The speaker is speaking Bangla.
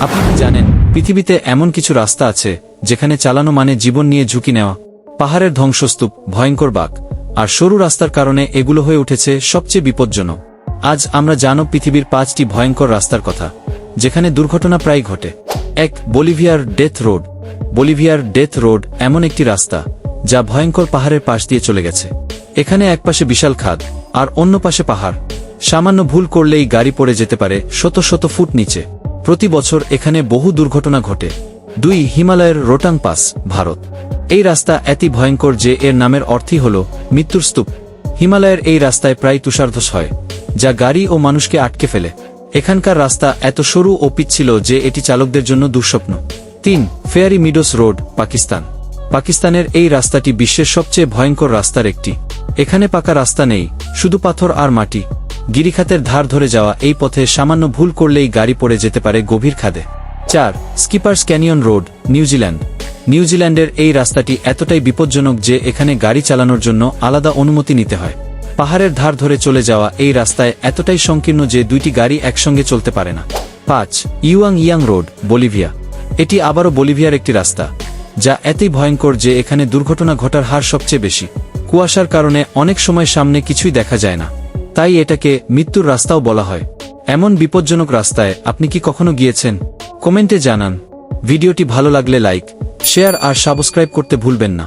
আপনি কি জানেন, পৃথিবীতে এমন কিছু রাস্তা আছে, যেখানে চালানো মানে জীবন নিয়ে ঝুঁকি নেওয়া। পাহাড়ের ধ্বংসস্তূপ, ভয়ঙ্কর বাঘ। আর সরু রাস্তার কারণে এগুলো হয়ে উঠেছে সবচেয়ে বিপজ্জনক। আজ আমরা জানো পৃথিবীর পাঁচটি ভয়ঙ্কর রাস্তার কথা, যেখানে দুর্ঘটনা প্রায় ঘটে। এক, বলিভিয়ার ডেথ রোড। বলিভিয়ার ডেথ রোড এমন একটি রাস্তা, যা ভয়ঙ্কর পাহাড়ের পাশ দিয়ে চলে গেছে। এখানে একপাশে বিশাল খাদ, আর অন্য পাশে পাহাড়। সামান্য ভুল করলেই গাড়ি পড়ে যেতে পারে শত শত ফুট নিচে। প্রতি বছর এখানে বহু দুর্ঘটনা ঘটে। দুই হিমালয়ের রোটাং পাস, ভারত। এই রাস্তা এতই ভয়ঙ্কর যে এর নামের অর্থই হল মৃত্যুর স্তূপ হিমালয়ের এই রাস্তায় প্রায় তুষারধস হয়, যা গাড়ি ও মানুষকে আটকে ফেলে। এখানকার রাস্তা এত সরু ও পিচ্ছিল যে এটি চালকদের জন্য দুঃস্বপ্ন। তিন, ফেয়ারি মিডোস রোড, পাকিস্তান। পাকিস্তানের এই রাস্তাটি বিশ্বের সবচেয়ে ভয়ঙ্কর রাস্তার একটি। এখানে পাকা রাস্তা নেই, শুধু পাথর আর মাটি। গিরিখাতের ধার ধরে যাওয়া এই পথে সামান্য ভুল করলেই গাড়ি পড়ে যেতে পারে গভীর খাদে। চার, স্কিপার্স ক্যানিয়ন রোড নিউজিল্যান্ড নিউজিল্যান্ডের এই রাস্তাটি এতটাই বিপজ্জনক যে এখানে গাড়ি চালানোর জন্য আলাদা অনুমতি নিতে হয়। পাহাড়ের ধার ধরে চলে যাওয়া এই রাস্তায় এতটাই সংকীর্ণ যে দুইটি গাড়ি একসঙ্গে চলতে পারে না। পাঁচ, ইউয়াং ইয়াং রোড, বলিভিয়া। এটি আবারও বলিভিয়ার একটি রাস্তা, যা এতই ভয়ঙ্কর যে এখানে দুর্ঘটনা ঘটার হার সবচেয়ে বেশি। কুয়াশার কারণে অনেক সময় সামনে কিছুই দেখা যায় না। তাই এটাকে মৃত্যুর রাস্তাও বলা হয়। এমন বিপজ্জনক রাস্তায় আপনি কি কখনো গিয়েছেন? কমেন্টে জানান। ভিডিওটি ভালো লাগলে লাইক, শেয়ার আর সাবস্ক্রাইব করতে ভুলবেন না।